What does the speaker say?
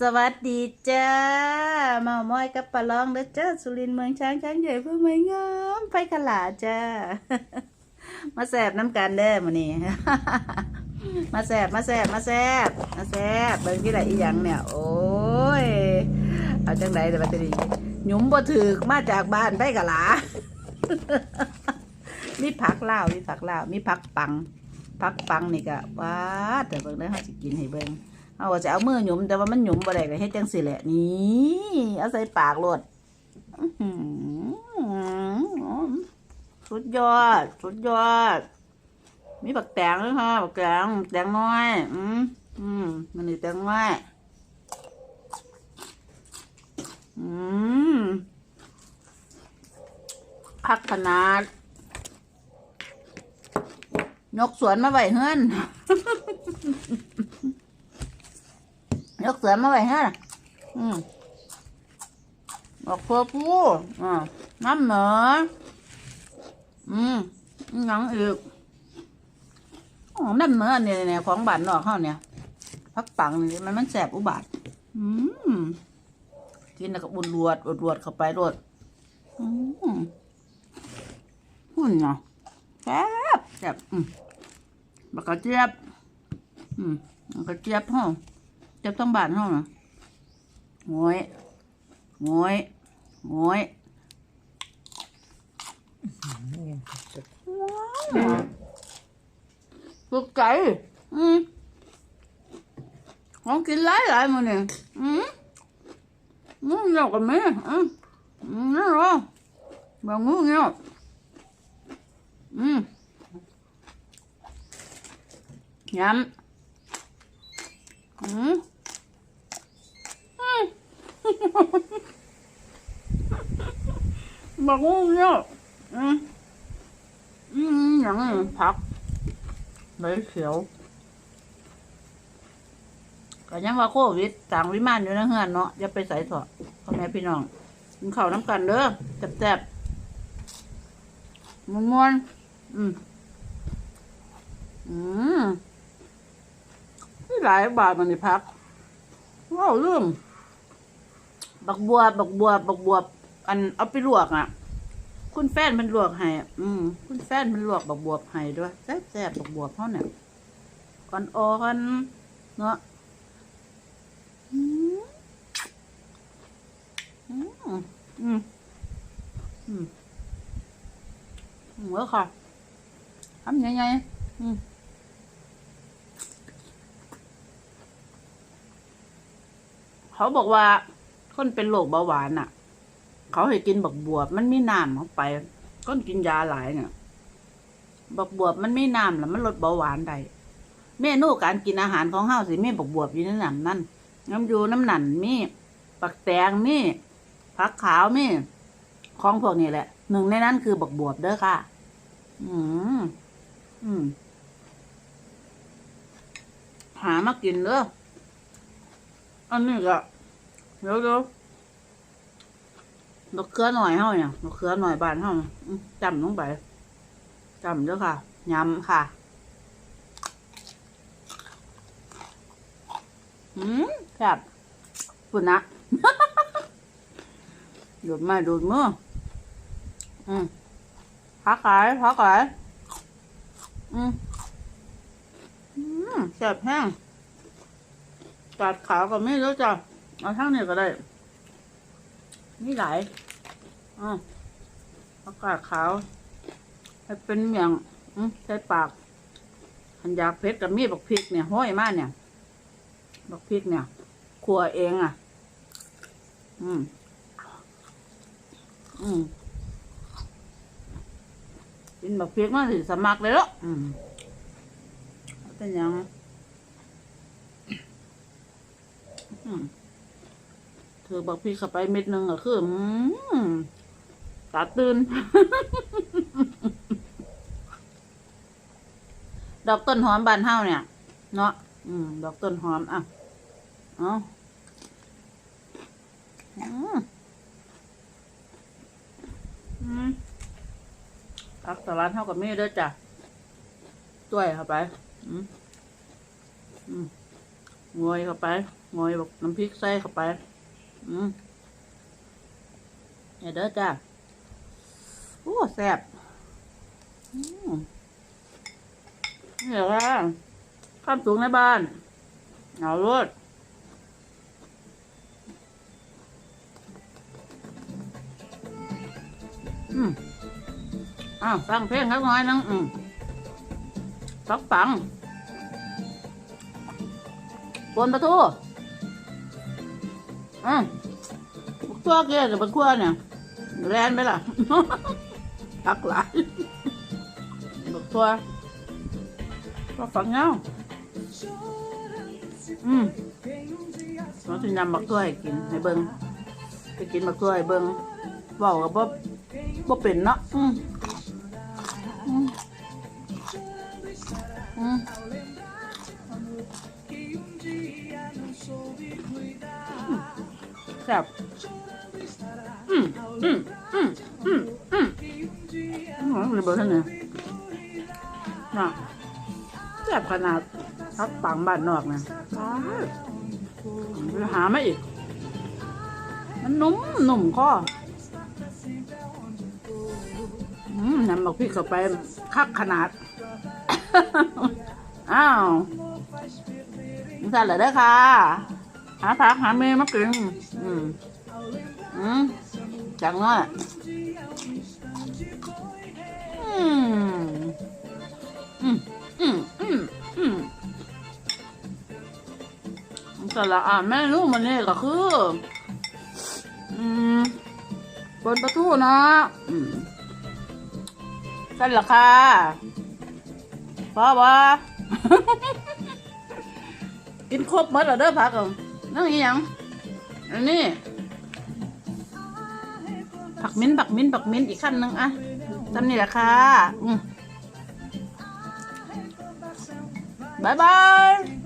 สวัสดีจ้าเมามอยกับปลาลองเด้อจ้าสุรินทร์เมืองช้างช้างใหญ่เพื่อไม่งามไปขลาจ้า มาแสบน้ำกันเด้อมื้อนี้มาแสบมาแสบมาแสบมาแสบเบิ่งที่ไหนอีหยังเนี่ย โอ้ย เอาจังไดเดี๋ยวบัดนี้หยุมบ่ถึกมาจากบ้านไปกะหลามีผักเลามีผักเลามีผักปังผักปังนี่ก็ว้าแต่เบิ่งได้เฮาสิกินให้เบิ่ง เฮาก็จะเอามือหยุมแต่ว่ามันหยุมบ่ได้ก็เฮ็ดจังซี่แหละนี่เอาใส่ปากโลดสุดยอด สุดยอด มีบักแตงด้วยค่ะบักแตงแตงน้อย อืมอืมมันนี่แตงน้อยอืมพักขนาด ยกสวนมาไว้เฮือน ยกเสวนมาไว้ฮือนอืมบอกเพื่อผู้อ่าน้ำเหนืออืมอิหยังอีกอ๋อน้ำเหนือเนี่ยเนี่ยของบ้านนอกเขาเนี่ยพักปังนี่มันมันแสบอุบาทอืมกินแล้วก็บุญรวดรวดรวดเข้าไปรวดอืมหุ่นเนาะแซ่บแซ่บอืมบักกระเจี๊ยบอืมบักกระเจี๊ยบห้อง จี๊ยบต้องบานห้องนะงวยงวยงวยลูกไก่อืมของกินหลายหลายๆมันเนี่ยอืมงูเงี้ยวกันไหมอืมอืมนั่นหรอบางงูเงี้ยวอืมยำอืมอืม บอกงูเยอะอืมอืมอย่างนี้ผักใบเขียวก็ยังว่าโควิดต่างวิมานอยู่นะเฮือนเนาะอย่าไปใส่ถั่วพ่อแม่พี่น้องกินข้าวน้ำกันเด้อแซ่บๆมวนๆอืมอืมนี่หลายบาทมันนี่พักว้าวลืม บักบัวบักบัวบักบัวอันเอาไปลวกอะ คุณแฟนมันลวกให้อืมคุณแฟนมันลวกบักบัวให้ด้วยแซ่บแซ่บบักบัวเขาเนี่ยก่อนอ่อนเนาะอืมอืมอืมอืมอืมเออค่ะทำยังไงอืมเขาบอกว่า คนเป็นโรคเบาหวานอะ เขาให้กินบักบวบมันมีน้ำเข้าไปก้นกินยาหลายเนี่ยบักบวบมันไมีน้ำแล้วมันลดเบาหวานได้เมนูการกินอาหารของเฮาสิมีบักบวบอยู่ในน้ำนั่นน้ำยูน้ำหนันมีปักแตงมีผักขาวมีของพวกนี้แหละ หนึ่งในนั้นคือบักบวบเด้อค่ะ อืมอืมหามากินเด้ออันนี้ก็ เดี๋ยวเดี๋ยวดอกเขือหน่อยเฮาเนี่ยดอกเขือหน่อยบานเฮาจำลงไปจำเด้อค่ะยำค่ะ อืมแซ่บปุ่นนะดูดไม้ดูดมืออืมพักขายพักขายอืมอืมแซ่บแห้งกาดขาวก็ไม่รู้จ้ะ เอาทั้งนี้ก็ได้ นี่หลายอ่าเอากาดขาวให้เป็นเมียงใส่ปากหันยากเผ็ดกับมีดบักพริกเนี่ยห้อยมากเนี่ยบักพริกเนี่ยขัวเองอะ อืม อืมกินบักพริกมาสิสมัครเลยเนาะอืมเป็นยังอืม เธอบอกพี่ข้าไปเม็ดหนึ่งอะคืออมตาตื่น ดอกต้นหอมบานเฮาเนี่ย เนาะอืม ดอกต้นหอมอะเอาอืมอืมผักสลัดเท่ากับมีเด้อจ้ะต้วยเข้าไป อืม อืมงอยเข้าไปงอยบอกน้ำพริกใส่เข้าไป อืมเด้อจ้าโอ้แซ่บอืมเดี๋ยวว่าข้ามสูงในบ้านเอารถอืมอ้าวฟังเพลงสักหน่อยนึงอืมฟักฟังปนประตู อืมบักตัวเกี้ยกับบักตัวเนี่ยแรนไปล่ะ ตักหลายบักตัวก็ฝังเงาอืมเราจะนำบักตัวให้กินให้เบิ้งไปกินบักตัวให้เบิ้งเบากับบ่บ่เป็นเนาะอืม แซ่บอืมอืมอืมอืมอืมอืมเลยเบอร์เท่านี้น่ะแซ่บขนาดทับปังบ้านนอกนะตายไปหามาอีก มันนุ่มหนุ่มคออืมนำบักพริกเข้าไปคักขนาด อ้าวนี่สั่นเลยเด้อค่ะ หาผักหาเมย์มากินอืมอืมจังเนาะอืมอืมอืมอืมอืมแต่ละอ่านเมนูมันนี่ก็คือ อืมบนประตูเนาะอืมสั่นละค่ะพอบ่ากินครบหมดแล้วเด้อผักอะ นั่งอีหยัง อันนี้ ผักมิ้นผักมิ้นผักมิ้นอีกขั้นหนึ่งอะจำนี่แหละค่ะบายบาย